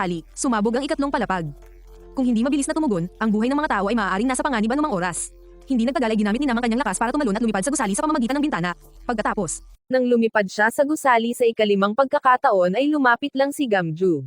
Ali, sumabog ang ikatlong palapag. Kung hindi mabilis na tumugon, ang buhay ng mga tao ay maaaring nasa panganib anumang oras. Hindi nagtagal ay ginamit ni Nam ang kanyang lakas para tumalon at lumipad sa gusali sa pamamagitan ng bintana. Pagkatapos, Nang lumipad siya sa gusali sa ikalimang pagkakataon ay lumapit lang si Gamju.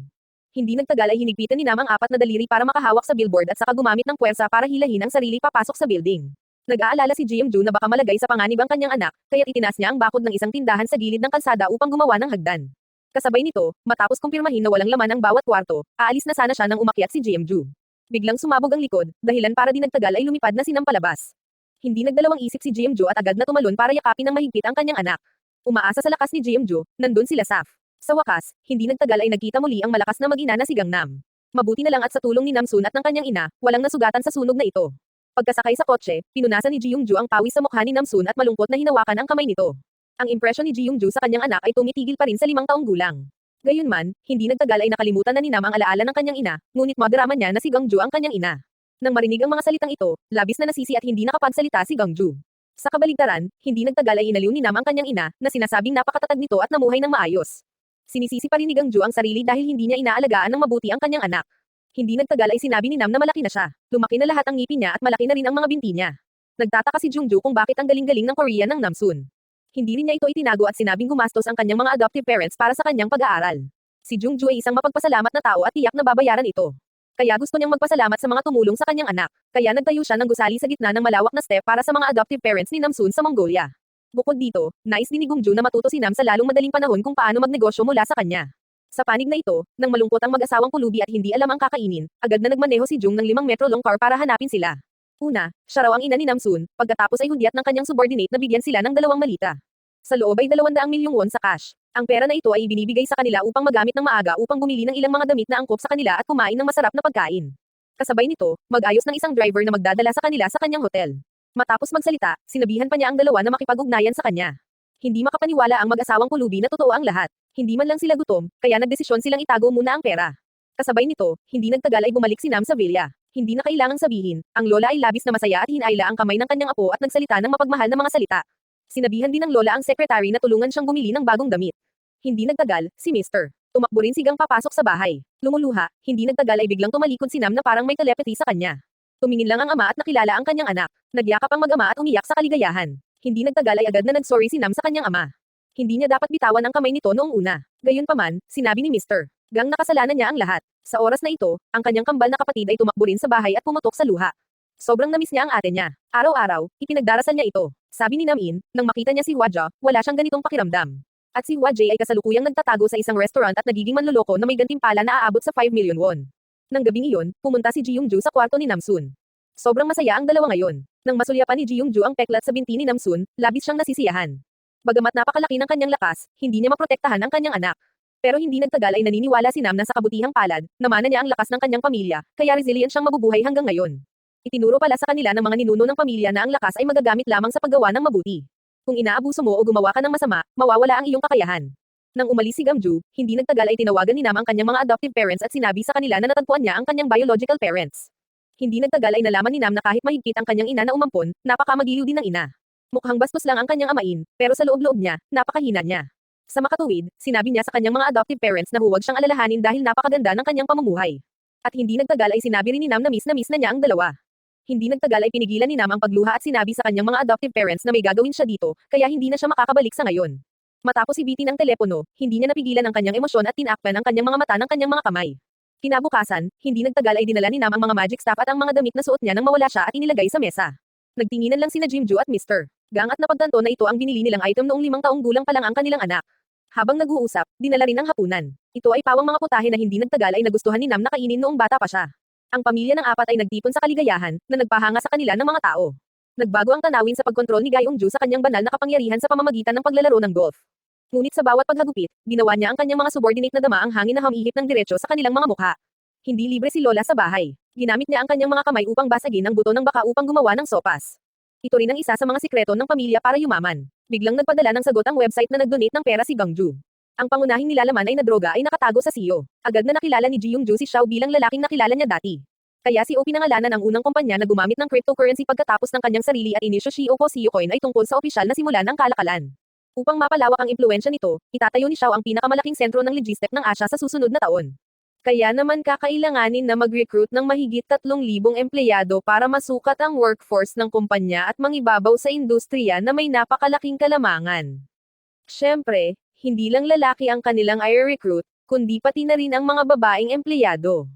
Hindi nagtagal ay hinigpitan ni Nam ang apat na daliri para makahawak sa billboard at saka gumamit ng puwersa para hilahin ang sarili papasok sa building. Nag-aalala si GMJ na baka malagay sa panganib ang kanyang anak, kaya itinaas niya ang bakod ng isang tindahan sa gilid ng kalsada upang gumawa ng hagdan. Kasabay nito, matapos kumpirmahin na walang laman ang bawat kwarto, aalis na sana siya nang umakyat si GMJ. Biglang sumabog ang likod, dahilan para di nagtagal ay lumipad na si Nam palabas. Hindi nagdalawang isip si GMJ at agad na tumalon para yakapin ng mahigpit ang kanyang anak. Umaasa sa lakas ni GMJ, nandun sila Saf. Sa wakas, hindi nagtagal ay nagkita muli ang malakas na mag-ina na si Gangnam. Mabuti na lang at sa tulong ni Namsun at ng kanyang ina, walang nasugatan sa sunog na ito. Pagkasakay sa kotse, pinunasan ni Ji-Young-ju ang pawis sa mukha ni Namsun at malungkot na hinawakan ang kamay nito. Ang impresyon ni Ji-Young-ju sa kanyang anak ay tumitigil pa rin sa limang taong gulang. Gayunman, hindi nagtagal ay nakalimutan na ni Nam ang alaala ng kanyang ina, ngunit madrama niya na si Gangju ang kanyang ina. Nang marinig ang mga salitang ito, labis na nasisi at hindi nakapagsalita si Gangju. Sa kabaligtaran, hindi nagtagal ay inaliw ni Nam ang kanyang ina, na sinasabing napakatatag nito at namuhay ng maayos. Sinisisi pa rin ni Gangju ang sarili dahil hindi niya inaalagaan ng mabuti ang kanyang anak. Hindi nagtagal ay sinabi ni Nam na malaki na siya. Lumaki na lahat ang ngipin niya at malaki na rin ang mga binti niya. Nagtataka si Jungju kung bakit ang galing-galing ng Korea ng Namsun. Hindi rin niya ito itinago at sinabing gumastos ang kanyang mga adoptive parents para sa kanyang pag-aaral. Si Jungju ay isang mapagpasalamat na tao at tiyak na babayaran ito. Kaya gusto niyang magpasalamat sa mga tumulong sa kanyang anak. Kaya nagtayo siya ng gusali sa gitna ng malawak na step para sa mga adoptive parents ni Namsun sa Mongolia. Bukod dito, nais din ni Gungju na matuto si Nam sa lalong madaling panahon kung paano magnegosyo mula sa kanya. Sa panig na ito, nang malungkot ang mag-asawang kulubi at hindi alam ang kakainin, agad na nagmaneho si Jung ng limang metro long car para hanapin sila. Una, siya raw ang ina ni Namsun, pagkatapos ay hudyat ng kanyang subordinate na bigyan sila ng dalawang malita. Sa loob ay 200 milyong won sa cash. Ang pera na ito ay binibigay sa kanila upang magamit ng maaga upang bumili ng ilang mga damit na angkop sa kanila at kumain ng masarap na pagkain. Kasabay nito, mag-ayos ng isang driver na magdadala sa kanila sa kanyang hotel. Matapos magsalita, sinabihan pa niya ang dalawa na makipag-ugnayan sa kanya. Hindi makapaniwala ang mag-asawang kulubi na totoo ang lahat. Hindi man lang sila gutom, kaya nagdesisyon silang itago muna ang pera. Kasabay nito, hindi nagtagal ay bumalik si Nam sa villa. Hindi na kailangang sabihin, ang lola ay labis na masaya at hinayla ang kamay ng kanyang apo at nagsalita ng mapagmahal na mga salita. Sinabihan din ng lola ang secretary na tulungan siyang bumili ng bagong damit. Hindi nagtagal, si Mr. Tumakbo rin sigang papasok sa bahay. Lumuluha, hindi nagtagal ay biglang tumalikod si Nam na parang may telepathy sa kanya. Tumingin lang ang ama at nakilala ang kanyang anak. Nagyakap ang mag-ama at umiyak sa kaligayahan. Hindi nagtagal ay agad na nagsorry si Nam sa kanyang ama. Hindi niya dapat bitawan ang kamay nito noong una. Gayunpaman, sinabi ni Mr. Gang nakasalanan niya ang lahat. Sa oras na ito, ang kanyang kambal na kapatid ay tumakbo rin sa bahay at pumutok sa luha. Sobrang namis niya ang ate niya. Araw-araw, ipinagdarasal niya ito. Sabi ni Namin, nang makita niya si Hwaja, wala siyang ganitong pakiramdam. At si Hwajay ay kasalukuyang nagtatago sa isang restaurant at nagiging manloloko na may gantimpala na aabot sa 5 million won. Nang gabing iyon, pumunta si Ji Young-ju sa kwarto ni Namsun. Sobrang masaya ang dalawa ngayon. Nang masulyapan ni Ji Young-ju ang peklat sa binti ni Namsun, labis siyang nasisiyahan. Bagamat napakalaki ng kanyang lakas, hindi niya maprotektahan ang kanyang anak. Pero hindi nagtagal ay naniniwala si Nam na sa kabutihang palad, namana niya ang lakas ng kanyang pamilya, kaya resilient siyang mabubuhay hanggang ngayon. Itinuro pala sa kanila ng mga ninuno ng pamilya na ang lakas ay magagamit lamang sa paggawa ng mabuti. Kung inaabuso mo o gumawa ka ng masama, mawawala ang iyong kakayahan. Nang umalis si Gamju, hindi nagtagal ay tinawagan ni Nam ang kanyang mga adoptive parents at sinabi sa kanila na natagpuan niya ang kanyang biological parents. Hindi nagtagal ay nalaman ni Nam na kahit mahigpit ang kanyang ina na umampon, napakamagiliw din ng ina. Mukhang bastos lang ang kanyang amain, pero sa loob-loob niya, napakahina niya. Sa makatuwid, sinabi niya sa kanyang mga adoptive parents na huwag siyang alalahanin dahil napakaganda ng kanyang pamumuhay. At hindi nagtagal ay sinabi rin ni Nam na miss na miss na niya ang dalawa. Hindi nagtagal ay pinigilan ni Nam ang pagluha at sinabi sa kanyang mga adoptive parents na may gagawin siya dito, kaya hindi na siya makakabalik sa ngayon. Matapos ibitin ng telepono, hindi niya napigilan ang kanyang emosyon at tinakpan ang kanyang mga mata ng kanyang mga kamay. Kinabukasan, hindi nagtagal ay dinala ni Nam ang mga magic staff at ang mga damit na suot niya nang mawala siya at inilagay sa mesa. Nagtinginan lang sina Jimju at Mr. Gang at napagtanto na ito ang binili nilang item noong limang taong gulang pa lang ang kanilang anak. Habang nag-uusap, dinala rin ang hapunan. Ito ay pawang mga putahe na hindi nagtagal ay nagustuhan ni Nam na kainin noong bata pa siya. Ang pamilya ng apat ay nagtipon sa kaligayahan, na nagpahanga sa kanila ng mga tao. Nagbago ang tanawin sa pagkontrol ni Gayong Ju sa kanyang banal na kapangyarihan sa pamamagitan ng paglalaro ng golf. Ngunit sa bawat paghagupit, ginawa niya ang kanyang mga subordinate na dama ang hangin na humihip ng diretsyo sa kanilang mga mukha. Hindi libre si Lola sa bahay. Ginamit niya ang kanyang mga kamay upang basagin ang buto ng baka upang gumawa ng sopas. Ito rin ang isa sa mga sikreto ng pamilya para yumaman. Biglang nagpadala ng sagot ang website na nagdonate ng pera si Gangju. Ang pangunahing nilalaman ay na droga ay nakatago sa CEO. Agad na nakilala ni Ji Young-ju si Xiao bilang lalaking nakilala niya dati. Kaya si O pinangalanan ang unang kumpanya na gumamit ng cryptocurrency pagkatapos ng kanyang sarili at inisyo si Opo CEO Coin ay tungkol sa opisyal na simula ng kalakalan. Upang mapalawak ang impluensya nito, itatayo ni Xiao ang pinakamalaking sentro ng logistic ng Asia sa susunod na taon. Kaya naman kakailanganin na mag-recruit ng mahigit 3,000 empleyado para masukat ang workforce ng kumpanya at mangibabaw sa industriya na may napakalaking kalamangan. Siyempre, hindi lang lalaki ang kanilang i-recruit, kundi pati na rin ang mga babaeng empleyado.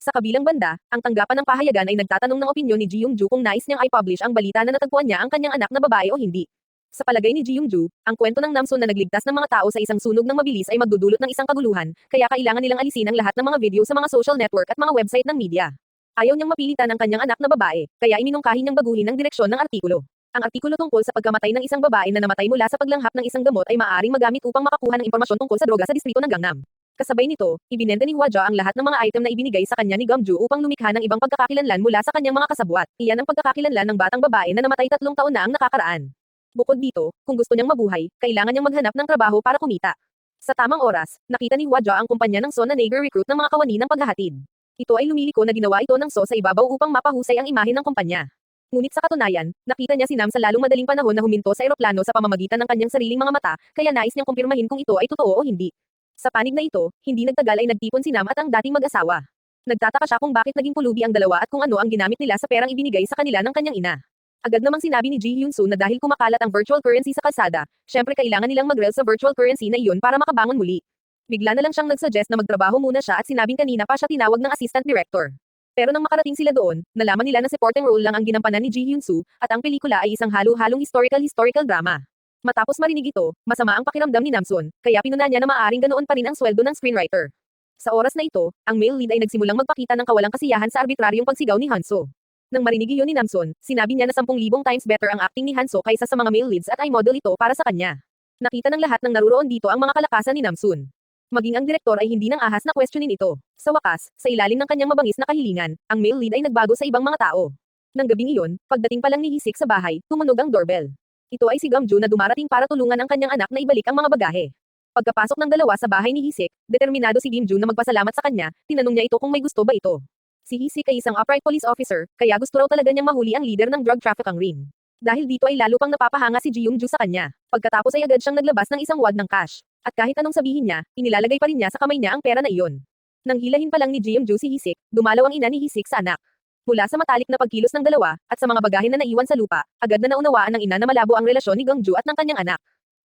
Sa kabilang banda, ang tanggapan ng pahayagan ay nagtatanong ng opinyon ni Ji Ju kung nais niyang i-publish ang balita na natagpuan niya ang kanyang anak na babae o hindi. Sa palagay ni Ji Ju, ang kwento ng Namsoon na nagligtas ng mga tao sa isang sunog ng mabilis ay magdudulot ng isang kaguluhan, kaya kailangan nilang alisin ang lahat ng mga video sa mga social network at mga website ng media. Ayaw niyang mapilitan ang kanyang anak na babae, kaya iminungkahi niyang baguhin ang direksyon ng artikulo. Ang artikulo tungkol sa pagkamatay ng isang babae na namatay mula sa paglanghap ng isang gamot ay maaaring magamit upang makakuha ng impormasyon tungkol sa droga sa distrito ng Gangnam. Kasabay nito, ibinenta ni Hwaja ang lahat ng mga item na ibinigay sa kanya ni Gamju upang lumikha ng ibang pagkakakilanlan mula sa kanyang mga kasabwat. Iyan ang pagkakakilanlan ng batang babae na namatay tatlong taon na ang nakakaraan. Bukod dito, kung gusto niyang mabuhay, kailangan niyang maghanap ng trabaho para kumita. Sa tamang oras, nakita ni Hwaja ang kumpanya ng So na nag-recruit ng mga kawani ng paghahatid. Ito ay lumiliko na ginawa ito ng So sa ibabaw upang mapahusay ang imahe ng kumpanya. Ngunit sa katunayan, nakita niya si Nam sa lalong madaling panahon na huminto sa eroplano sa pamamagitan ng kanyang sariling mga mata, kaya nais niyang kumpirmahin kung ito ay totoo o hindi. Sa panig na ito, hindi nagtagal ay nagtipon si Nam at ang dating mag-asawa. Nagtataka siya kung bakit naging pulubi ang dalawa at kung ano ang ginamit nila sa perang ibinigay sa kanila ng kanyang ina. Agad namang sinabi ni Ji Hyun Soo na dahil kumakalat ang virtual currency sa kalsada, syempre kailangan nilang mag sa virtual currency na iyon para makabangon muli. Bigla na lang siyang nagsuggest na magtrabaho muna siya at sinabing kanina pa siya tinawag ng assistant director. Pero nang makarating sila doon, nalaman nila na supporting role lang ang ginampanan ni Ji Hyun Soo, at ang pelikula ay isang halo-halong historical-historical drama. Matapos marinig ito, masama ang pakiramdam ni Namsoon, kaya pinuna niya na maaring ganoon pa rin ang sweldo ng screenwriter. Sa oras na ito, ang male lead ay nagsimulang magpakita ng kawalang kasiyahan sa arbitraryong pagsigaw ni Hanso. Nang marinig iyon ni Namsoon, sinabi niya na 10,000 times better ang acting ni Hanso kaysa sa mga male leads at ay model ito para sa kanya. Nakita ng lahat ng naruroon dito ang mga kalakasan ni Namsoon. Maging ang direktor ay hindi nang ahas na questionin ito. Sa wakas, sa ilalim ng kanyang mabangis na kahilingan, ang male lead ay nagbago sa ibang mga tao. Nang gabing iyon, pagdating pa lang ni Hisik sa bahay, tumunog ang doorbell. Ito ay si Gamju na dumarating para tulungan ang kanyang anak na ibalik ang mga bagahe. Pagkapasok ng dalawa sa bahay ni Hisik, determinado si Gimju na magpasalamat sa kanya, tinanong niya ito kung may gusto ba ito. Si Hisik ay isang upright police officer, kaya gusto raw talaga niyang mahuli ang leader ng drug trafficking ring. Dahil dito ay lalo pang napapahanga si Ji Young-ju sa kanya. Pagkatapos ay agad siyang naglabas ng isang wad ng cash. At kahit anong sabihin niya, inilalagay pa rin niya sa kamay niya ang pera na iyon. Nang hilahin pa lang ni Ji Young-ju si Hisik, dumalaw ang ina ni Hisik sa anak. Mula sa matalik na pagkilos ng dalawa, at sa mga bagahe na naiwan sa lupa, agad na naunawaan ng ina na malabo ang relasyon ni Gangju at ng kanyang anak.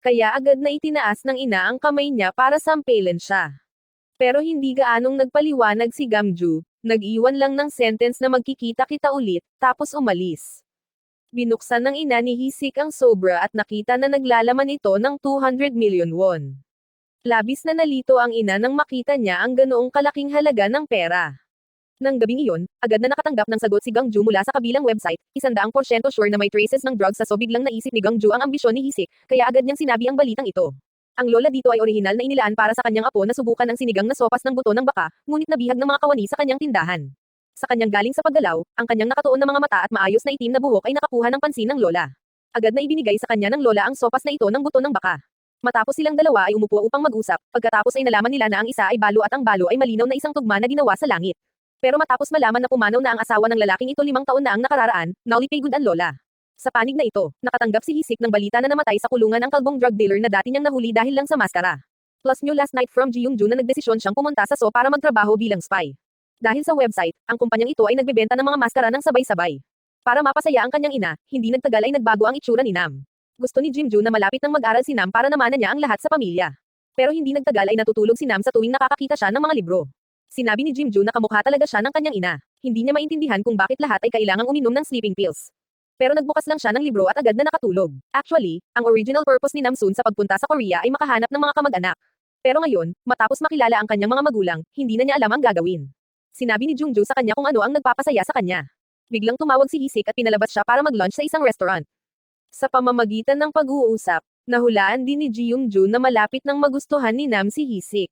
Kaya agad na itinaas ng ina ang kamay niya para sampilin siya. Pero hindi gaanong nagpaliwanag si Gamju, nag-iwan lang ng sentence na magkikita-kita ulit, tapos umalis. Binuksan ng ina ni Hisik ang sobra at nakita na naglalaman ito ng 200 million won. Labis na nalito ang ina nang makita niya ang ganoong kalaking halaga ng pera. Nang gabing iyon, agad na nakatanggap ng sagot si Gangju mula sa kabilang website, isandaang porsyento sure na may traces ng drugs sa so biglang naisip ni Gangju ang ambisyon ni Hisik, kaya agad niyang sinabi ang balitang ito. Ang lola dito ay orihinal na inilaan para sa kanyang apo na subukan ng sinigang na sopas ng buto ng baka, ngunit nabihag ng mga kawani sa kanyang tindahan. Sa kanyang galing sa paggalaw, ang kanyang nakatuon na mga mata at maayos na itim na buhok ay nakakuha ng pansin ng lola. Agad na ibinigay sa kanya ng lola ang sopas na ito ng buto ng baka. Matapos silang dalawa ay umupo upang mag-usap, pagkatapos ay nalaman nila na ang isa ay balo at ang balo ay malinaw na isang tugma na ginawa sa langit. Pero matapos malaman na pumanaw na ang asawa ng lalaking ito limang taon na ang nakararaan, naulipay good ang lola. Sa panig na ito, nakatanggap si Hisik ng balita na namatay sa kulungan ang kalbong drug dealer na dati niyang nahuli dahil lang sa maskara. Plus new last night from Ji Young-ju na nagdesisyon siyang pumunta sa So para magtrabaho bilang spy. Dahil sa website, ang kumpanyang ito ay nagbebenta ng mga maskara ng sabay-sabay. Para mapasaya ang kanyang ina, hindi nagtagal ay nagbago ang itsura ni Nam. Gusto ni Jimju na malapit nang mag-aral si Nam para namanan niya ang lahat sa pamilya. Pero hindi nagtagal ay natutulog si Nam sa tuwing nakakakita siya ng mga libro. Sinabi ni Jimju na kamukha talaga siya ng kanyang ina. Hindi niya maintindihan kung bakit lahat ay kailangang uminom ng sleeping pills. Pero nagbukas lang siya ng libro at agad na nakatulog. Actually, ang original purpose ni Namsoon sa pagpunta sa Korea ay makahanap ng mga kamag-anak. Pero ngayon, matapos makilala ang kanyang mga magulang, hindi na niya alam ang gagawin. Sinabi ni Jungju sa kanya kung ano ang nagpapasaya sa kanya. Biglang tumawag si Hisik at pinalabas siya para mag-lunch sa isang restaurant. Sa pamamagitan ng pag-uusap, nahulaan din ni Ji Young-ju na malapit ng magustuhan ni Nam si Hisik.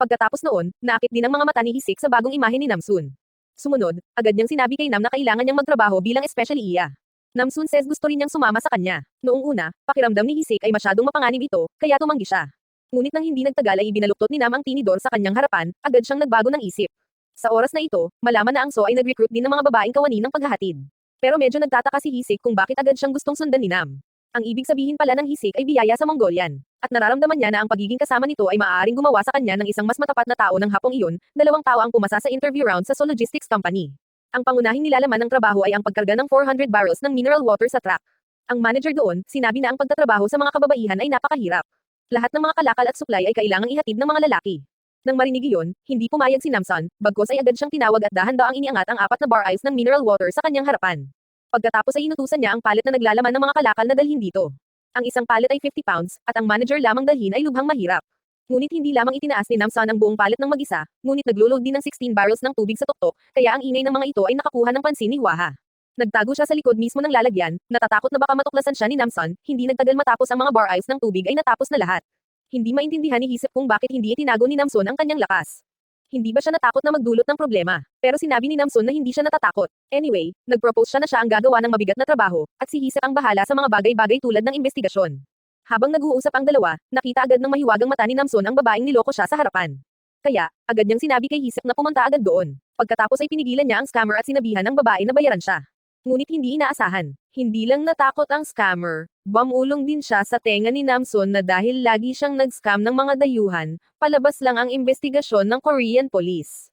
Pagkatapos noon, naakit din ang mga mata ni Hisik sa bagong imahe ni Namsoon. Sumunod, agad niyang sinabi kay Nam na kailangan niyang magtrabaho bilang especially iya. Namsoon says gusto rin niyang sumama sa kanya. Noong una, pakiramdam ni Hisik ay masyadong mapanganib ito, kaya tumanggi siya. Ngunit nang hindi nagtagal ay ibinaluktot ni Nam ang tinidor sa kanyang harapan, agad siyang nagbago ng isip. Sa oras na ito, malaman na ang So ay nag-recruit din ng mga babaeng kawani ng paghahatid. Pero medyo nagtataka si Hisik kung bakit agad siyang gustong sundan ni Nam. Ang ibig sabihin pala ng hisik ay biyaya sa Mongolian. At nararamdaman niya na ang pagiging kasama nito ay maaaring gumawa sa kanya ng isang mas matapat na tao ng hapong iyon, dalawang tao ang pumasa sa interview round sa Sol Logistics Company. Ang pangunahing nilalaman ng trabaho ay ang pagkarga ng 400 barrels ng mineral water sa truck. Ang manager doon, sinabi na ang pagtatrabaho sa mga kababaihan ay napakahirap. Lahat ng mga kalakal at supply ay kailangang ihatid ng mga lalaki. Nang marinig iyon, hindi pumayag si Namson, bagkos ay agad siyang tinawag at dahan-daang iniangat ang apat na bar ice ng mineral water sa kanyang harapan. Pagkatapos ay inutusan niya ang palet na naglalaman ng mga kalakal na dalhin dito. Ang isang palet ay 50 pounds, at ang manager lamang dalhin ay lubhang mahirap. Ngunit hindi lamang itinaas ni Namsan ang buong palet ng mag-isa, ngunit naglo-load din ng 16 barrels ng tubig sa tuktok, kaya ang ingay ng mga ito ay nakakuha ng pansin ni Waha. Nagtago siya sa likod mismo ng lalagyan, natatakot na baka matuklasan siya ni Namsan, hindi nagtagal matapos ang mga bar ice ng tubig ay natapos na lahat. Hindi maintindihan ni Hisip kung bakit hindi itinago ni Namson ang kanyang lakas. Hindi ba siya natakot na magdulot ng problema? Pero sinabi ni Namson na hindi siya natatakot. Anyway, nagpropose siya na siya ang gagawa ng mabigat na trabaho, at si Hisip ang bahala sa mga bagay-bagay tulad ng investigasyon. Habang nag-uusap ang dalawa, nakita agad ng mahiwagang mata ni Namson ang babaeng niloko siya sa harapan. Kaya, agad niyang sinabi kay Hisip na pumunta agad doon. Pagkatapos ay pinigilan niya ang scammer at sinabihan ng babae na bayaran siya. Ngunit hindi inaasahan. Hindi lang natakot ang scammer, bamulong din siya sa tenga ni Namson na dahil lagi siyang nag-scam ng mga dayuhan, palabas lang ang investigasyon ng Korean police.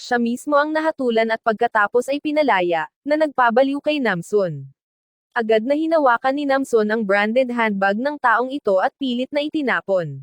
Siya mismo ang nahatulan at pagkatapos ay pinalaya, na nagpabaliw kay Namson. Agad na hinawakan ni Namson ang branded handbag ng taong ito at pilit na itinapon.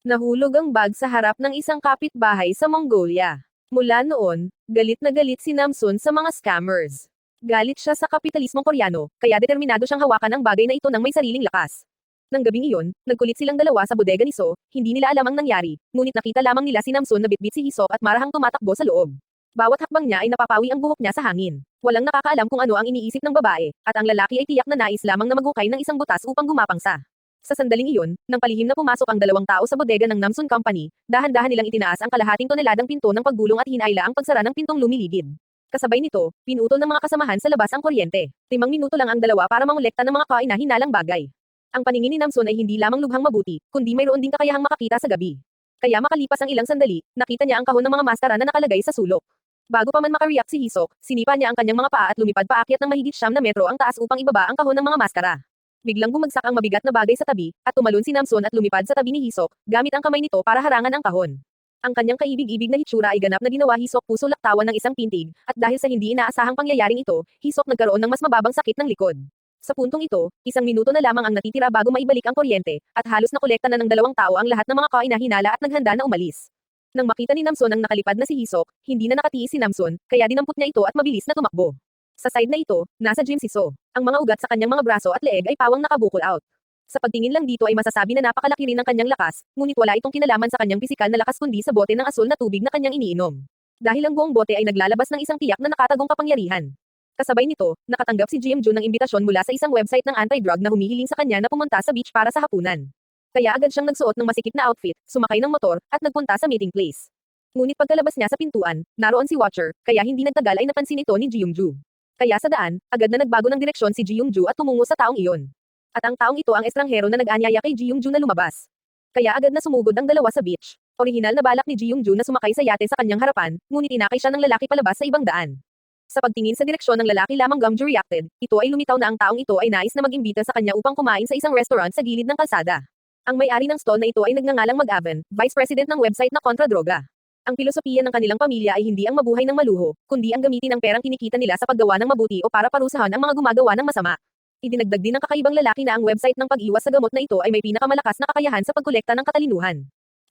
Nahulog ang bag sa harap ng isang kapitbahay sa Mongolia. Mula noon, galit na galit si Namson sa mga scammers. Galit siya sa kapitalismong koreano, kaya determinado siyang hawakan ang bagay na ito ng may sariling lakas. Nang gabing iyon, nagkulit silang dalawa sa bodega ni So, hindi nila alam ang nangyari, ngunit nakita lamang nila si Namson na bitbit si Hisok at marahang tumatakbo sa loob. Bawat hakbang niya ay napapawi ang buhok niya sa hangin. Walang nakakaalam kung ano ang iniisip ng babae, at ang lalaki ay tiyak na nais lamang na magukay ng isang butas upang gumapang sa. Sa sandaling iyon, nang palihim na pumasok ang dalawang tao sa bodega ng Namsun Company, dahan-dahan nilang itinaas ang kalahating toneladang pinto ng paggulong at hinayla ang pagsara ng pintong lumiligid. Kasabay nito, pinutol ng mga kasamahan sa labas ang kuryente. Limang minuto lang ang dalawa para mangolekta ng mga kainahinalang bagay. Ang paningin ni Namson ay hindi lamang lubhang mabuti, kundi mayroon ding kakayahang makakita sa gabi. Kaya makalipas ang ilang sandali, nakita niya ang kahon ng mga maskara na nakalagay sa sulok. Bago pa man makareact si Hisok, sinipa niya ang kanyang mga paa at lumipad paakyat ng mahigit siyam na metro ang taas upang ibaba ang kahon ng mga maskara. Biglang bumagsak ang mabigat na bagay sa tabi, at tumalon si Namson at lumipad sa tabi ni Hisok, gamit ang kamay nito para harangan ang kahon. Ang kanyang kaibig-ibig na hitsura ay ganap na ginawa Hisok puso laktawan ng isang pintig, at dahil sa hindi inaasahang pangyayaring ito, Hisok nagkaroon ng mas mababang sakit ng likod. Sa puntong ito, isang minuto na lamang ang natitira bago maibalik ang kuryente, at halos nakolekta na ng dalawang tao ang lahat ng mga kainahinala at naghanda na umalis. Nang makita ni Namson ang nakalipad na si Hisok, hindi na nakatiis si Namson, kaya dinampot niya ito at mabilis na tumakbo. Sa side na ito, nasa gym si So. Ang mga ugat sa kanyang mga braso at leeg ay pawang nakabukol out. Sa pagtingin lang dito ay masasabi na napakalaki rin ng kanyang lakas, ngunit wala itong kinalaman sa kanyang pisikal na lakas kundi sa bote ng asul na tubig na kanyang iniinom. Dahil ang buong bote ay naglalabas ng isang tiyak na nakatagong kapangyarihan. Kasabay nito, nakatanggap si GM Jun ng imbitasyon mula sa isang website ng anti-drug na humihiling sa kanya na pumunta sa beach para sa hapunan. Kaya agad siyang nagsuot ng masikip na outfit, sumakay ng motor, at nagpunta sa meeting place. Ngunit pagkalabas niya sa pintuan, naroon si Watcher, kaya hindi nagtagal ay napansin ito ni Ju. Kaya sa daan, agad na nagbago ng direksyon si Ju at tumungo sa taong iyon. At ang taong ito ang estranghero na nag-anyaya kay Ju na lumabas. Kaya agad na sumugod ang dalawa sa beach. Orihinal na balak ni Ju na sumakay sa yate sa kanyang harapan, ngunit inakay siya ng lalaki palabas sa ibang daan. Sa pagtingin sa direksyon ng lalaki lamang Gumju reacted, ito ay lumitaw na ang taong ito ay nais na mag-imbita sa kanya upang kumain sa isang restaurant sa gilid ng kalsada. Ang may-ari ng stall na ito ay nagngangalang Mag-Aven, vice president ng website na Kontra Droga. Ang filosofiya ng kanilang pamilya ay hindi ang mabuhay ng maluho, kundi ang gamitin ang perang kinikita nila sa paggawa ng mabuti o para parusahan ang mga gumagawa ng masama. Idinagdag din ng kakaibang lalaki na ang website ng pag-iwas sa gamot na ito ay may pinakamalakas na kakayahan sa pagkolekta ng katalinuhan.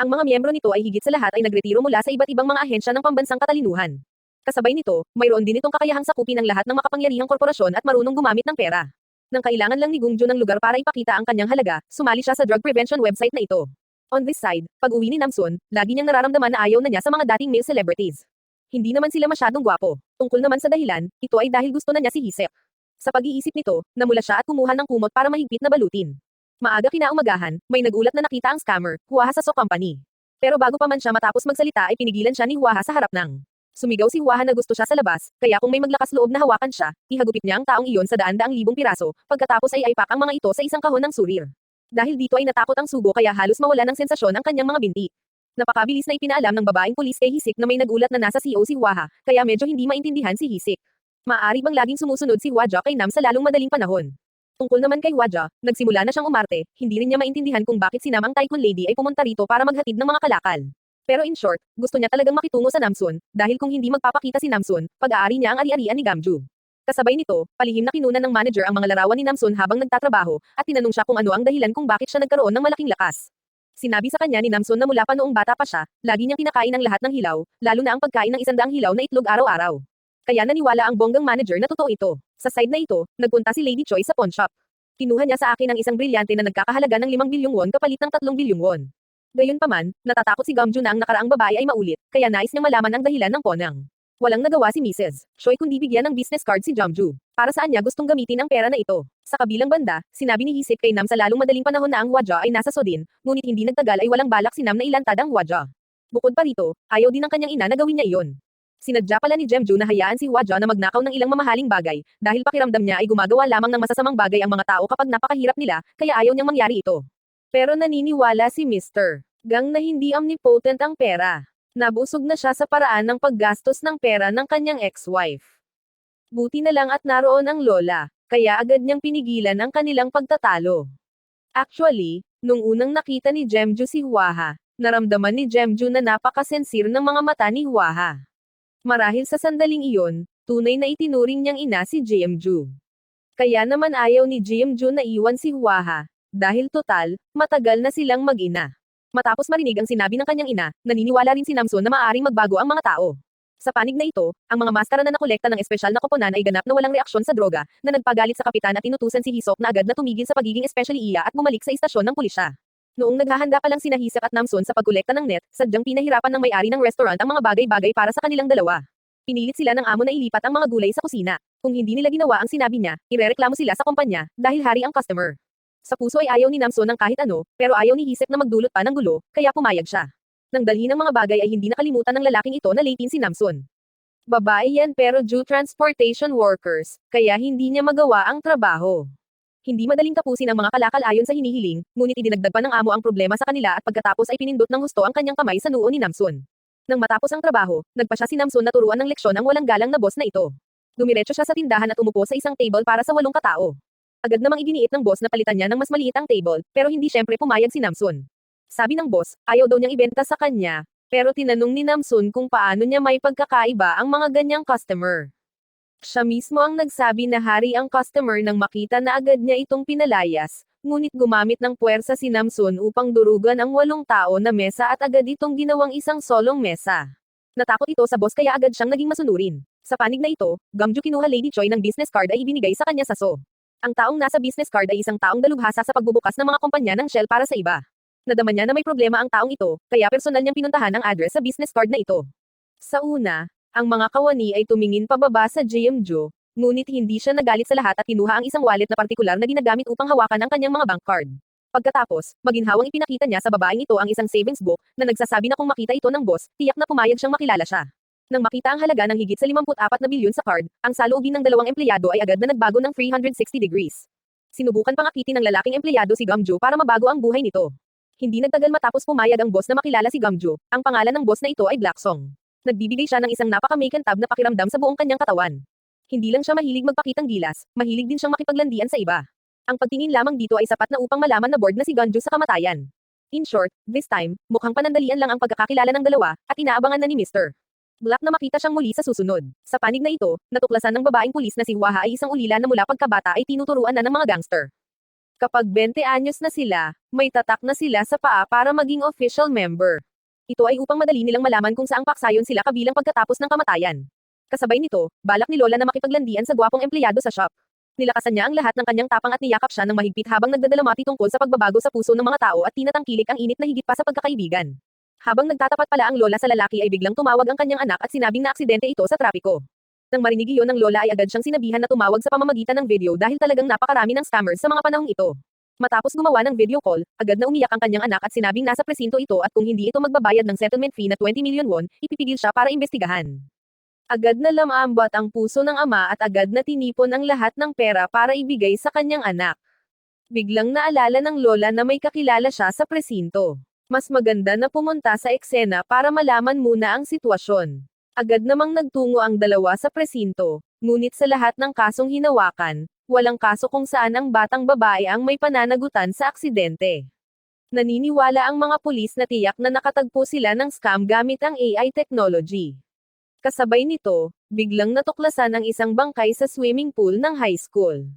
Ang mga miyembro nito ay higit sa lahat ay nagretiro mula sa iba't ibang mga ahensya ng pambansang katalinuhan. Kasabay nito, mayroon din itong kakayahang sakupin ang lahat ng makapangyarihang korporasyon at marunong gumamit ng pera. Nang kailangan lang ni Gungjo ng lugar para ipakita ang kanyang halaga, sumali siya sa drug prevention website na ito. On this side, pag uwi ni Namsun, lagi niyang nararamdaman na ayaw na niya sa mga dating male celebrities. Hindi naman sila masyadong gwapo. Tungkol naman sa dahilan, ito ay dahil gusto na niya si Hisep. Sa pag-iisip nito, namula siya at kumuha ng kumot para mahigpit na balutin. Maaga kinaumagahan, may nagulat na nakita ang scammer, Huaha sa So Company. Pero bago pa man siya matapos magsalita ay pinigilan siya ni Huaha sa harap ng. Sumigaw si Huaha na gusto siya sa labas, kaya kung may maglakas loob na hawakan siya, ihagupit niya ang taong iyon sa daan-daang libong piraso, pagkatapos ay aipak ang mga ito sa isang kahon ng surir. Dahil dito ay natakot ang sugo kaya halos mawala ng sensasyon ang kanyang mga binti. Napakabilis na ipinaalam ng babaeng pulis kay Hisik na may nagulat na nasa CO si Huaha, kaya medyo hindi maintindihan si Hisik. Maaari bang laging sumusunod si Huaja kay Nam sa lalong madaling panahon? Tungkol naman kay Waja, nagsimula na siyang umarte, hindi rin niya maintindihan kung bakit si Nam ang Tycoon Lady ay pumunta rito para maghatid ng mga kalakal. Pero in short, gusto niya talagang makitungo sa Namsun, dahil kung hindi magpapakita si Namsun, pag-aari niya ang ari-arian ni Gamju. Kasabay nito, palihim na kinunan ng manager ang mga larawan ni Namsun habang nagtatrabaho, at tinanong siya kung ano ang dahilan kung bakit siya nagkaroon ng malaking lakas. Sinabi sa kanya ni Namsun na mula pa noong bata pa siya, lagi niyang kinakain ang lahat ng hilaw, lalo na ang pagkain ng isandaang hilaw na itlog araw-araw. Kaya naniwala ang bonggang manager na totoo ito. Sa side na ito, nagpunta si Lady Choi sa pawn shop. Kinuha niya sa akin ang isang brilyante na nagkakahalaga ng 5 bilyong won kapalit ng 3 bilyong won. Gayunpaman, natatakot si Gamju na ang nakaraang babae ay maulit, kaya nais niyang malaman ang dahilan ng ponang. Walang nagawa si Mrs. Choi kundi bigyan ng business card si Jamju. Para saan niya gustong gamitin ang pera na ito. Sa kabilang banda, sinabi ni Hisip kay Nam sa lalong madaling panahon na ang Waja ay nasa Sodin, ngunit hindi nagtagal ay walang balak si Nam na ilantad ang Waja. Bukod pa rito, ayaw din ng kanyang ina na gawin niya iyon. Sinadya pala ni Jemju na hayaan si Waja na magnakaw ng ilang mamahaling bagay, dahil pakiramdam niya ay gumagawa lamang ng masasamang bagay ang mga tao kapag napakahirap nila, kaya ayaw niyang mangyari ito. Pero naniniwala si Mr. Gang na hindi omnipotent ang pera. Nabusog na siya sa paraan ng paggastos ng pera ng kanyang ex-wife. Buti na lang at naroon ang lola, kaya agad niyang pinigilan ang kanilang pagtatalo. Actually, nung unang nakita ni Jemju si Huaha, naramdaman ni Jemju na napakasensir ng mga mata ni Huaha. Marahil sa sandaling iyon, tunay na itinuring niyang ina si Jemju. Kaya naman ayaw ni Jemju na iwan si Huaha, dahil total, matagal na silang mag-ina. Matapos marinig ang sinabi ng kanyang ina, naniniwala rin si Namsun na maaaring magbago ang mga tao. Sa panig na ito, ang mga maskara na nakolekta ng espesyal na koponan ay ganap na walang reaksyon sa droga, na nagpagalit sa kapitan at tinutusan si Hisok na agad na tumigil sa pagiging especially iya at bumalik sa istasyon ng pulisya. Noong naghahanda pa lang sina Hisek at Namsun sa pagkolekta ng net, sadyang pinahirapan ng may-ari ng restaurant ang mga bagay-bagay para sa kanilang dalawa. Pinilit sila ng amo na ilipat ang mga gulay sa kusina. Kung hindi nila ginawa ang sinabi niya, irereklamo sila sa kumpanya, dahil hari ang customer. Sa puso ay ayaw ni Namso ng kahit ano, pero ayaw ni Hisek na magdulot pa ng gulo, kaya pumayag siya. Nang dalhin ng mga bagay ay hindi nakalimutan ng lalaking ito na late si Namson. Babae yan pero due transportation workers, kaya hindi niya magawa ang trabaho. Hindi madaling tapusin ang mga kalakal ayon sa hinihiling, ngunit idinagdag pa ng amo ang problema sa kanila at pagkatapos ay pinindot ng husto ang kanyang kamay sa noo ni Namson. Nang matapos ang trabaho, nagpa siya si Namson na turuan ng leksyon ang walang galang na boss na ito. Dumiretso siya sa tindahan at umupo sa isang table para sa walong katao. Agad namang iginiit ng boss na palitan niya ng mas maliit ang table, pero hindi syempre pumayag si Namsun. Sabi ng boss, ayaw daw niyang ibenta sa kanya, pero tinanong ni Namsun kung paano niya may pagkakaiba ang mga ganyang customer. Siya mismo ang nagsabi na hari ang customer nang makita na agad niya itong pinalayas, ngunit gumamit ng puwersa si Namsun upang durugan ang walong tao na mesa at agad itong ginawang isang solong mesa. Natakot ito sa boss kaya agad siyang naging masunurin. Sa panig na ito, Gamju kinuha Lady Choi ng business card ay ibinigay sa kanya sa So. Ang taong nasa business card ay isang taong dalubhasa sa pagbubukas ng mga kumpanya ng Shell para sa iba. Nadama niya na may problema ang taong ito, kaya personal niyang pinuntahan ang address sa business card na ito. Sa una, ang mga kawani ay tumingin pababa sa JMJO, ngunit hindi siya nagalit sa lahat at kinuha ang isang wallet na partikular na ginagamit upang hawakan ang kanyang mga bank card. Pagkatapos, maginhawang ipinakita niya sa babaeng ito ang isang savings book na nagsasabi na kung makita ito ng boss, tiyak na pumayag siyang makilala siya. Nang makita ang halaga ng higit sa 54 na bilyon sa card, ang saloobin ng dalawang empleyado ay agad na nagbago ng 360 degrees. Sinubukan pang akitin ng lalaking empleyado si Gamju para mabago ang buhay nito. Hindi nagtagal matapos pumayag ang boss na makilala si Gamju, ang pangalan ng boss na ito ay Black Song. Nagbibigay siya ng isang napaka-makentab na pakiramdam sa buong kanyang katawan. Hindi lang siya mahilig magpakitang gilas, mahilig din siyang makipaglandian sa iba. Ang pagtingin lamang dito ay sapat na upang malaman na board na si Ganju sa kamatayan. In short, this time, mukhang panandalian lang ang pagkakakilala ng dalawa, at inaabangan na ni Mr. Black na makita siyang muli sa susunod. Sa panig na ito, natuklasan ng babaeng pulis na si Waha ay isang ulila na mula pagkabata ay tinuturuan na ng mga gangster. Kapag 20 anyos na sila, may tatak na sila sa paa para maging official member. Ito ay upang madali nilang malaman kung saang paksayon sila kabilang pagkatapos ng kamatayan. Kasabay nito, balak ni Lola na makipaglandian sa gwapong empleyado sa shop. Nilakasan niya ang lahat ng kanyang tapang at niyakap siya ng mahigpit habang nagdadalamati tungkol sa pagbabago sa puso ng mga tao at tinatangkilik ang init na higit pa sa pagkakaibigan. Habang nagtatapat pala ang lola sa lalaki ay biglang tumawag ang kanyang anak at sinabing na aksidente ito sa trapiko. Nang marinig iyon ng lola ay agad siyang sinabihan na tumawag sa pamamagitan ng video dahil talagang napakarami ng scammers sa mga panahong ito. Matapos gumawa ng video call, agad na umiyak ang kanyang anak at sinabing nasa presinto ito at kung hindi ito magbabayad ng settlement fee na 20 million won, ipipigil siya para imbestigahan. Agad na lamambot ang puso ng ama at agad na tinipon ang lahat ng pera para ibigay sa kanyang anak. Biglang naalala ng lola na may kakilala siya sa presinto. Mas maganda na pumunta sa eksena para malaman muna ang sitwasyon. Agad namang nagtungo ang dalawa sa presinto, ngunit sa lahat ng kasong hinawakan, Walang kaso kung saan ang batang babae ang may pananagutan sa aksidente. Naniniwala ang mga pulis na tiyak na nakatagpo sila ng scam gamit ang AI technology. Kasabay nito, biglang natuklasan ang isang bangkay sa swimming pool ng high school.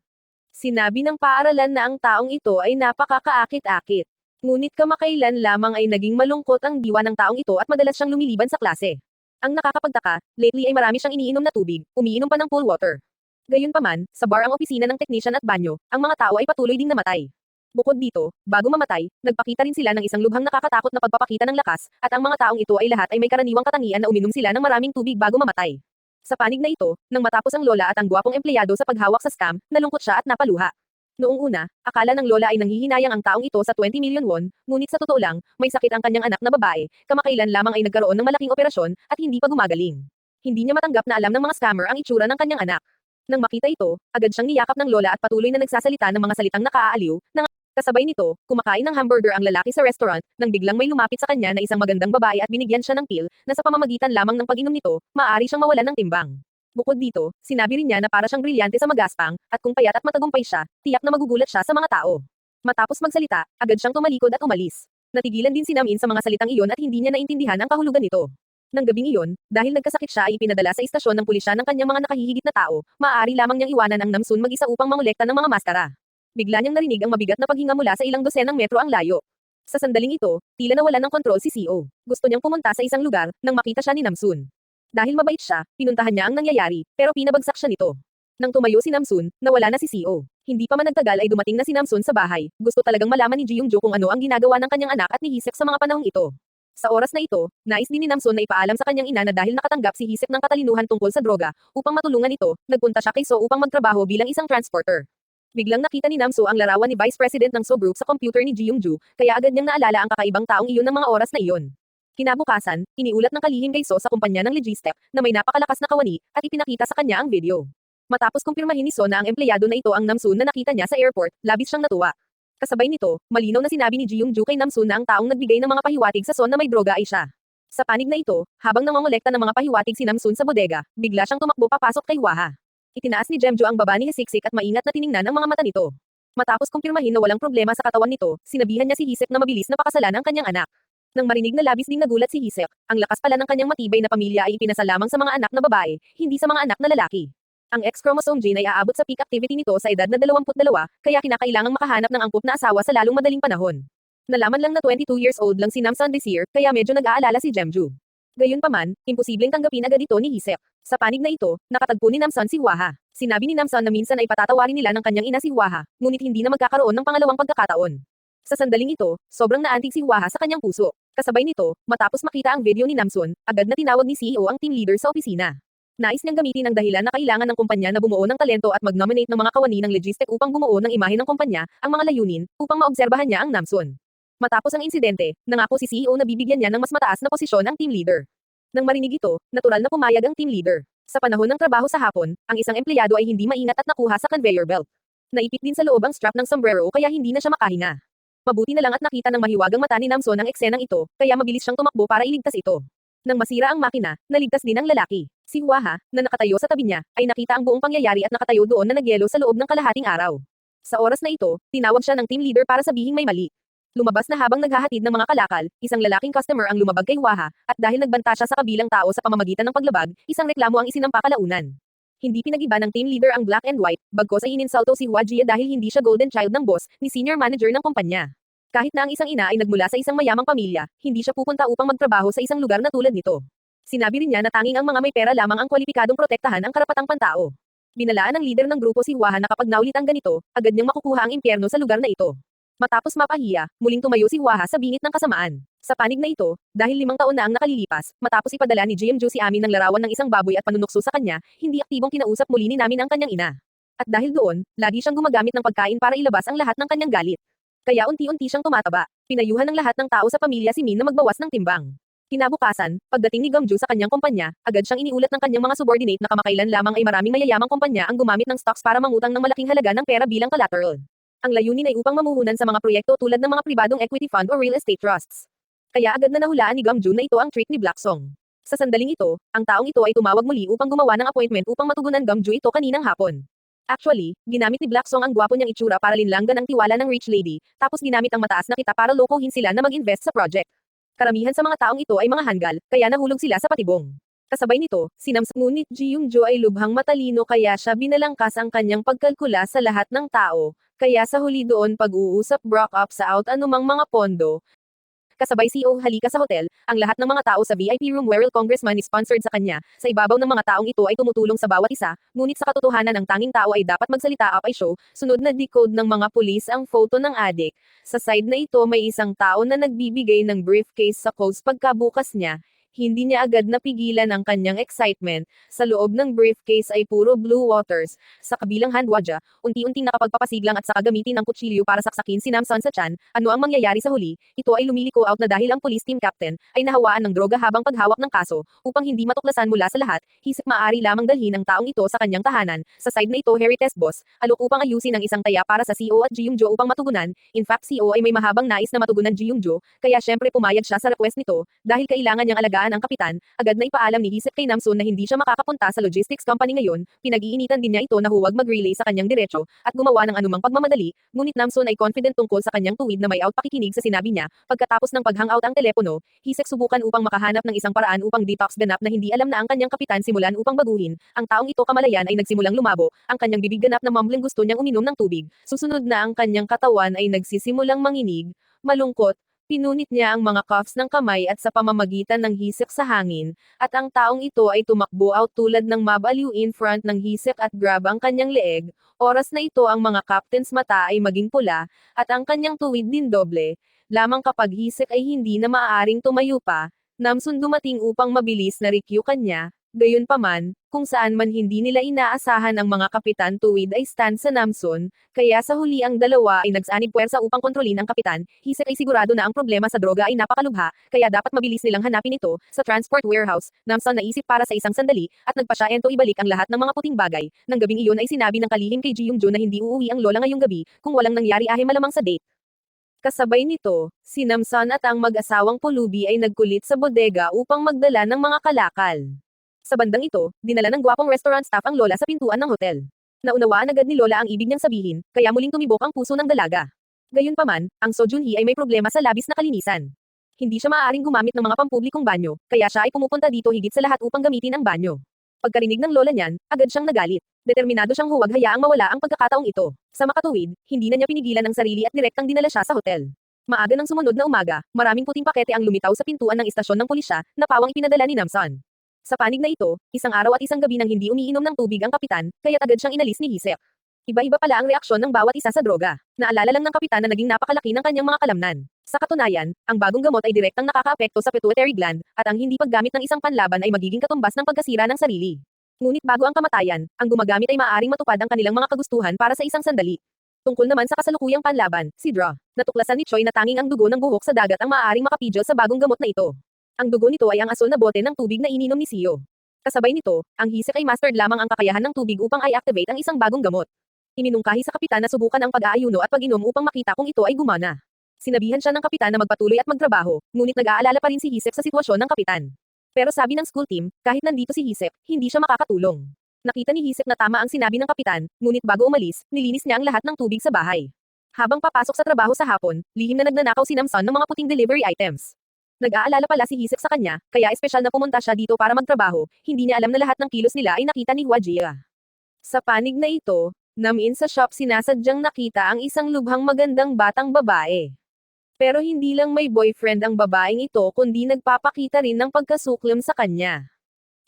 Sinabi ng paaralan na ang taong ito ay napakakaakit-akit. Ngunit kamakailan lamang ay naging malungkot ang diwa ng taong ito at madalas siyang lumiliban sa klase. Ang nakakapagtaka, lately ay marami siyang iniinom na tubig, umiinom pa ng pool water. Gayunpaman, sa bar ang opisina ng technician at banyo, ang mga tao ay patuloy ding namatay. Bukod dito, bago mamatay, nagpakita rin sila ng isang lubhang nakakatakot na pagpapakita ng lakas, at ang mga taong ito ay lahat ay may karaniwang katangian na uminom sila ng maraming tubig bago mamatay. Sa panig na ito, nang matapos ang lola at ang gwapong empleyado sa paghawak sa scam, nalungkot siya at napaluha. Noong una, akala ng lola ay nanghihinayang ang taong ito sa 20 million won, ngunit sa totoo lang, may sakit ang kanyang anak na babae, kamakailan lamang ay nagkaroon ng malaking operasyon, at hindi pa gumagaling. Hindi niya matanggap na alam ng mga scammer ang itsura ng kanyang anak. Nang makita ito, agad siyang niyakap ng lola at patuloy na nagsasalita ng mga salitang nakaaaliw, nang kasabay nito, kumakain ng hamburger ang lalaki sa restaurant, nang biglang may lumapit sa kanya na isang magandang babae at binigyan siya ng pill, na sa pamamagitan lamang ng pag-inom nito, maaari siyang mawalan ng timbang. Bukod dito, sinabi rin niya na para siyang brilyante sa magaspang, at kung payat at matagumpay siya, tiyak na magugulat siya sa mga tao. Matapos magsalita, agad siyang tumalikod at umalis. Natigilan din si Namin sa mga salitang iyon at hindi niya naintindihan ang kahulugan nito. Nang gabing iyon, dahil nagkasakit siya ay ipinadala sa istasyon ng pulisya ng kanyang mga nakahihigit na tao, maaari lamang niyang iwanan ang Namsun mag-isa upang mangolekta ng mga maskara. Bigla niyang narinig ang mabigat na paghinga mula sa ilang dosenang metro ang layo. Sa sandaling ito, tila nawalan ng kontrol si CEO. Gusto niyang pumunta sa isang lugar, nang makita siya ni Namsun. Dahil mabait siya, pinuntahan niya ang nangyayari, pero pinabagsak siya nito. Nang tumayo si Namsun, nawala na si CEO. Hindi pa man nagtagal ay dumating na si Namsun sa bahay. Gusto talagang malaman ni Ji Jo kung ano ang ginagawa ng kanyang anak at ni Hisep sa mga panahong ito. Sa oras na ito, nais din ni Namsun na ipaalam sa kanyang ina na dahil nakatanggap si Hisep ng katalinuhan tungkol sa droga, upang matulungan ito, nagpunta siya kay So upang magtrabaho bilang isang transporter. Biglang nakita ni Namso ang larawan ni Vice President ng So Group sa computer ni Ji Ju, kaya agad niyang naalala ang kakaibang taong iyon ng mga oras na iyon. Kinabukasan, iniulat ng kalihim kay So sa kumpanya ng Legistec na may napakalakas na kawani at ipinakita sa kanya ang video. Matapos kumpirmahin ni So na ang empleyado na ito ang Namsoon na nakita niya sa airport, labis siyang natuwa. Kasabay nito, malinaw na sinabi ni Ji Ju kay Namsoon na ang taong nagbigay ng mga pahiwatig sa Son na may droga ay siya. Sa panig na ito, habang nangongolekta ng mga pahiwatig si Namsoon sa bodega, bigla siyang tumakbo papasok kay Waha. Itinaas ni Jemjo ang baba ni Hesiksik at maingat na tiningnan ang mga mata nito. Matapos kumpirmahin na walang problema sa katawan nito, sinabihan niya si Hisep na mabilis na pakasalan ang kanyang anak. Nang marinig na labis ding nagulat si Hisep, ang lakas pala ng kanyang matibay na pamilya ay ipinasa lamang sa mga anak na babae, hindi sa mga anak na lalaki. Ang X-chromosome gene ay aabot sa peak activity nito sa edad na 22, kaya kinakailangang makahanap ng angkop na asawa sa lalong madaling panahon. Nalaman lang na 22 years old lang si Namsan this year, kaya medyo nag-aalala si Jemju. Gayunpaman, imposibleng tanggapin agad ito ni Hisep. Sa panig na ito, nakatagpo ni Namsan si Waha. Sinabi ni Namsan na minsan ay patatawarin nila ng kanyang ina si Waha, ngunit hindi na magkakaroon ng pangalawang pagkakataon. Sa sandaling ito, sobrang naantig si Waha sa kanyang puso. Kasabay nito, matapos makita ang video ni Namson, agad na tinawag ni CEO ang team leader sa opisina. Nais niyang gamitin ang dahilan na kailangan ng kumpanya na bumuo ng talento at mag-nominate ng mga kawani ng logistic upang bumuo ng imahe ng kumpanya, ang mga layunin, upang maobserbahan niya ang Namson. Matapos ang insidente, nangako si CEO na bibigyan niya ng mas mataas na posisyon ang team leader. Nang marinig ito, natural na pumayag ang team leader. Sa panahon ng trabaho sa hapon, ang isang empleyado ay hindi maingat at nakuha sa conveyor belt. Naipit din sa loob ang strap ng sombrero kaya hindi na siya makahinga. Mabuti na lang at nakita ng mahiwagang mata ni Namson ang eksenang ito, kaya mabilis siyang tumakbo para iligtas ito. Nang masira ang makina, naligtas din ang lalaki. Si Waha, na nakatayo sa tabi niya, ay nakita ang buong pangyayari at nakatayo doon na nagyelo sa loob ng kalahating araw. Sa oras na ito, tinawag siya ng team leader para sabihing may mali. Lumabas na habang naghahatid ng mga kalakal, isang lalaking customer ang lumabag kay Waha, at dahil nagbanta siya sa kabilang tao sa pamamagitan ng paglabag, isang reklamo ang isinampa kalaunan. Hindi pinag-iba ng team leader ang black and white, bagkos ay ininsulto si Hua Jia dahil hindi siya golden child ng boss, ni senior manager ng kumpanya. Kahit na ang isang ina ay nagmula sa isang mayamang pamilya, hindi siya pupunta upang magtrabaho sa isang lugar na tulad nito. Sinabi rin niya na tanging ang mga may pera lamang ang kwalipikadong protektahan ang karapatang pantao. Binalaan ng leader ng grupo si Waha na kapag naulit ang ganito, agad niyang makukuha ang impyerno sa lugar na ito. Matapos mapahiya, muling tumayo si Waha sa bingit ng kasamaan. Sa panig na ito, dahil limang taon na ang nakalilipas, matapos ipadala ni JMJ si Amin ng larawan ng isang baboy at panunukso sa kanya, hindi aktibong kinausap muli ni namin ang kanyang ina. At dahil doon, lagi siyang gumagamit ng pagkain para ilabas ang lahat ng kanyang galit. Kaya unti-unti siyang tumataba. Pinayuhan ng lahat ng tao sa pamilya si Min na magbawas ng timbang. Kinabukasan, pagdating ni Gamju sa kanyang kumpanya, agad siyang iniulat ng kanyang mga subordinate na kamakailan lamang ay maraming mayayamang kumpanya ang gumamit ng stocks para mangutang ng malaking halaga ng pera bilang collateral. Ang layunin ay upang mamuhunan sa mga proyekto tulad ng mga pribadong equity fund o real estate trusts. Kaya agad na nahulaan ni Gamju na ito ang trick ni Black Song. Sa sandaling ito, ang taong ito ay tumawag muli upang gumawa ng appointment upang matugunan Gamju ito kaninang hapon. Actually, ginamit ni Black Song ang gwapo niyang itsura para linlanggan ang tiwala ng rich lady, tapos ginamit ang mataas na kita para lokohin sila na mag-invest sa project. Karamihan sa mga taong ito ay mga hanggal, kaya nahulog sila sa patibong. Kasabay nito, sinams ngunit Ji Yung Jo ay lubhang matalino kaya siya binalangkas ang kanyang pagkalkula sa lahat ng tao, kaya sa huli doon pag-uusap Brock up sa out anumang mga pondo, Kasabay CEO halika sa hotel, ang lahat ng mga tao sa VIP room where congressman is sponsored sa kanya. Sa ibabaw ng mga taong ito ay tumutulong sa bawat isa, ngunit sa katotohanan ang tanging tao ay dapat magsalita up ay show. Sunod na decode ng mga pulis ang photo ng adik. Sa side na ito may isang tao na nagbibigay ng briefcase sa Coles pagkabukas niya. Hindi niya agad napigilan ang kanyang excitement. Sa loob ng briefcase ay puro blue waters. Sa kabilang handwadya, unti-unting nakapagpapasiglang at saka gamitin ng kutsilyo para saksakin si Namson sa tiyan. Ano ang mangyayari sa huli? Ito ay lumiliko out na dahil ang police team captain ay nahawaan ng droga habang paghawak ng kaso. Upang hindi matuklasan mula sa lahat, hisip maaari lamang dalhin ang taong ito sa kanyang tahanan. Sa side na ito Harry Test Boss, alok upang ayusin ang isang taya para sa CEO at Ji Yung Jo upang matugunan. In fact CEO ay may mahabang nais na matugunan Ji Yung Jo, kaya syempre pumayag siya sa request nito, dahil kailangan niyang alagaan ang kapitan, agad na ipaalam ni Hisip kay Namsoon na hindi siya makakapunta sa logistics company ngayon, pinag-iinitan din niya ito na huwag mag-relay sa kanyang diretso, at gumawa ng anumang pagmamadali, ngunit Namsoon ay confident tungkol sa kanyang tuwid na may out pakikinig sa sinabi niya, pagkatapos ng pag-hangout ang telepono, Hisip subukan upang makahanap ng isang paraan upang detox ganap na hindi alam na ang kanyang kapitan simulan upang baguhin, ang taong ito kamalayan ay nagsimulang lumabo, ang kanyang bibig ganap na mumbling gusto niyang uminom ng tubig, susunod na ang kanyang katawan ay nagsisimulang manginig, malungkot, Pinunit niya ang mga cuffs ng kamay at sa pamamagitan ng hisik sa hangin, at ang taong ito ay tumakbo out tulad ng mabaliw in front ng hisik at grab ang kanyang leeg. Oras na ito ang mga captain's mata ay maging pula, at ang kanyang tuwid din doble. Lamang kapag hisik ay hindi na maaaring tumayo pa, Namsun dumating upang mabilis na rikyu kanya, Gayunpaman, kung saan man hindi nila inaasahan ang mga kapitan tuwid ay stand sa Namson, kaya sa huli ang dalawa ay nagsanib puwersa upang kontrolin ang kapitan, Hisek ay sigurado na ang problema sa droga ay napakalubha, kaya dapat mabilis nilang hanapin ito, sa transport warehouse, Namson naisip para sa isang sandali, at nagpasya ento ibalik ang lahat ng mga puting bagay, nang gabing iyon ay sinabi ng kalihim kay Ji Yung Jo na hindi uuwi ang lola ngayong gabi, kung walang nangyari ahe malamang sa date. Kasabay nito, si Namson at ang mag-asawang pulubi ay nagkulit sa bodega upang magdala ng mga kalakal. Sa bandang ito, dinala ng gwapong restaurant staff ang lola sa pintuan ng hotel. Naunawaan agad ni lola ang ibig niyang sabihin, kaya muling tumibok ang puso ng dalaga. Gayunpaman, ang So Junhee ay may problema sa labis na kalinisan. Hindi siya maaaring gumamit ng mga pampublikong banyo, kaya siya ay pumupunta dito higit sa lahat upang gamitin ang banyo. Pagkarinig ng lola niyan, agad siyang nagalit. Determinado siyang huwag hayaang mawala ang pagkakataong ito. Sa makatuwid, hindi na niya pinigilan ang sarili at direktang dinala siya sa hotel. Maaga ng sumunod na umaga, maraming puting pakete ang lumitaw sa pintuan ng istasyon ng pulisya, na pawang ipinadala ni Namson. Sa panig na ito, isang araw at isang gabi nang hindi umiinom ng tubig ang kapitan, kaya agad siyang inalis ni Hisek. Iba-iba pala ang reaksyon ng bawat isa sa droga. Naalala lang ng kapitan na naging napakalaki ng kanyang mga kalamnan. Sa katunayan, ang bagong gamot ay direktang nakakaapekto sa pituitary gland, at ang hindi paggamit ng isang panlaban ay magiging katumbas ng pagkasira ng sarili. Ngunit bago ang kamatayan, ang gumagamit ay maaaring matupad ang kanilang mga kagustuhan para sa isang sandali. Tungkol naman sa kasalukuyang panlaban, si Dra, natuklasan ni Choi na tanging ang dugo ng buhok sa dagat ang maaaring makapidyo sa bagong gamot na ito. Ang dugo nito ay ang asul na bote ng tubig na ininom ni Sio. Kasabay nito, ang hisik ay mastered lamang ang kakayahan ng tubig upang i-activate ang isang bagong gamot. Iminungkahi sa kapitan na subukan ang pag-aayuno at pag-inom upang makita kung ito ay gumana. Sinabihan siya ng kapitan na magpatuloy at magtrabaho, ngunit nag-aalala pa rin si Hisep sa sitwasyon ng kapitan. Pero sabi ng school team, kahit nandito si Hisep, hindi siya makakatulong. Nakita ni Hisep na tama ang sinabi ng kapitan, ngunit bago umalis, nilinis niya ang lahat ng tubig sa bahay. Habang papasok sa trabaho sa hapon, lihim na nagnanakaw si Namson ng mga puting delivery items. Nag-aalala pala si Hisep sa kanya, kaya espesyal na pumunta siya dito para magtrabaho, hindi niya alam na lahat ng kilos nila ay nakita ni Huajia. Sa panig na ito, namin sa shop sinasadyang nakita ang isang lubhang magandang batang babae. Pero hindi lang may boyfriend ang babaeng ito kundi nagpapakita rin ng pagkasuklim sa kanya.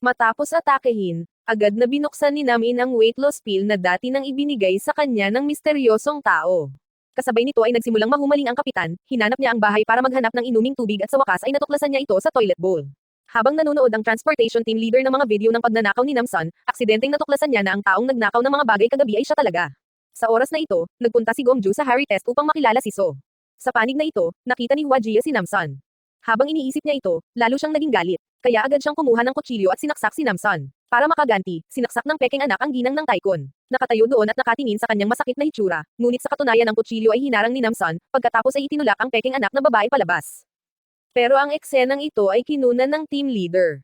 Matapos atakehin, agad na binuksan ni Namin ang weight loss pill na dati nang ibinigay sa kanya ng misteryosong tao. Kasabay nito ay nagsimulang mahumaling ang kapitan, hinanap niya ang bahay para maghanap ng inuming tubig at sa wakas ay natuklasan niya ito sa toilet bowl. Habang nanonood ang transportation team leader ng mga video ng pagnanakaw ni Namson, aksidenteng natuklasan niya na ang taong nagnakaw ng mga bagay kagabi ay siya talaga. Sa oras na ito, nagpunta si Gomju sa Harry test upang makilala si So. Sa panig na ito, nakita ni Huajia si Namson. Habang iniisip niya ito, lalo siyang naging galit, kaya agad siyang kumuha ng kutsilyo at sinaksak si Namson. Para makaganti, sinaksak ng peking anak ang ginang ng Taikon. Nakatayo doon at nakatingin sa kanyang masakit na hitsura, ngunit sa katunayan ang kutsilyo ay hinarang ni Namson, pagkatapos ay itinulak ang peking anak na babae palabas. Pero ang eksenang ito ay kinunan ng team leader.